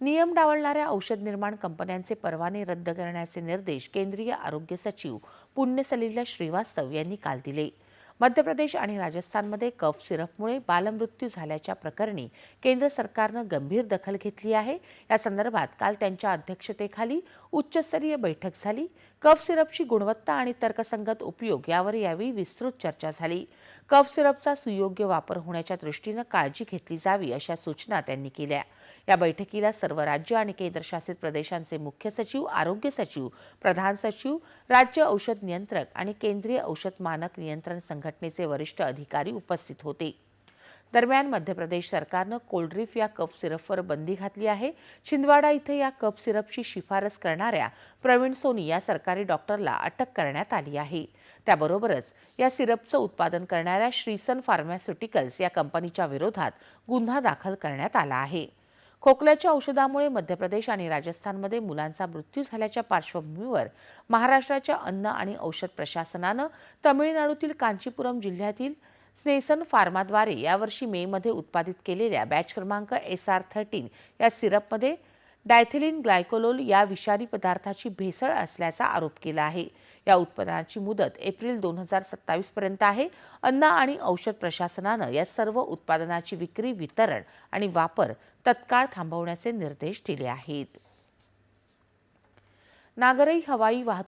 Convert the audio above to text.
नियम डावलणाऱ्या औषध निर्माण कंपन्यांचे परवाने रद्द करण्याचे निर्देश केंद्रीय आरोग्य सचिव पुण्यसलिला श्रीवास्तव यांनी काल दिले. मध्य प्रदेश आणि राजस्थानमध्ये कफ सिरपमुळे बालमृत्यू झाल्याच्या प्रकरणी केंद्र सरकारनं गंभीर दखल घेतली आहे. या संदर्भात काल त्यांच्या अध्यक्षतेखाली उच्चस्तरीय बैठक झाली. कफ सिरपची गुणवत्ता आणि तर्कसंगत उपयोग यावर यावेळी विस्तृत चर्चा झाली. कफ सिरपचा सुयोग्य वापर होण्याच्या दृष्टीनं काळजी घेतली जावी अशा सूचना त्यांनी केल्या. या बैठकीला सर्व राज्य आणि केंद्रशासित प्रदेशांचे मुख्य सचिव आरोग्य सचिव प्रधान सचिव राज्य औषध नियंत्रक आणि केंद्रीय औषध मानक नियंत्रण संघटनेचे वरिष्ठ अधिकारी उपस्थित होते. दरम्यान मध्य प्रदेश सरकारनं कोल्ड्रिफ या कप सिरपवर बंदी घातली आहे. छिंदवाडा इथं या कप सिरपची शिफारस करणाऱ्या प्रवीण सोनी या सरकारी डॉक्टरला अटक करण्यात आली आहे. त्याबरोबरच या सिरपचं उत्पादन करणाऱ्या श्रीसन फार्मास्युटिकल्स या कंपनीच्या विरोधात गुन्हा दाखल करण्यात आला आहे. खोकल्याच्या औषधामुळे मध्य प्रदेश आणि राजस्थानमध्ये मुलांचा मृत्यू झाल्याच्या पार्श्वभूमीवर महाराष्ट्राच्या अन्न आणि औषध प्रशासनानं तमिळनाडूतील कांचीपुरम जिल्ह्यातील स्नेसन फार्माद्वारे यावर्षी मेमध्ये उत्पादित केलेल्या बॅच क्रमांक एस आर थर्टीन या सिरपमध्ये डायथिलिन ग्लायकोलोल या विषारी पदार्थाची भेसळ असल्याचा आरोप केला आहे. या उत्पादनाची मुदत एप्रिल दोन हजार सत्तावीस पर्यंत आहे. अन्न आणि औषध प्रशासनानं या सर्व उत्पादनाची विक्री वितरण आणि वापर तत्काळ थांबवण्याचे निर्देश दिले आहेत. नागरी हवाई वाहतूक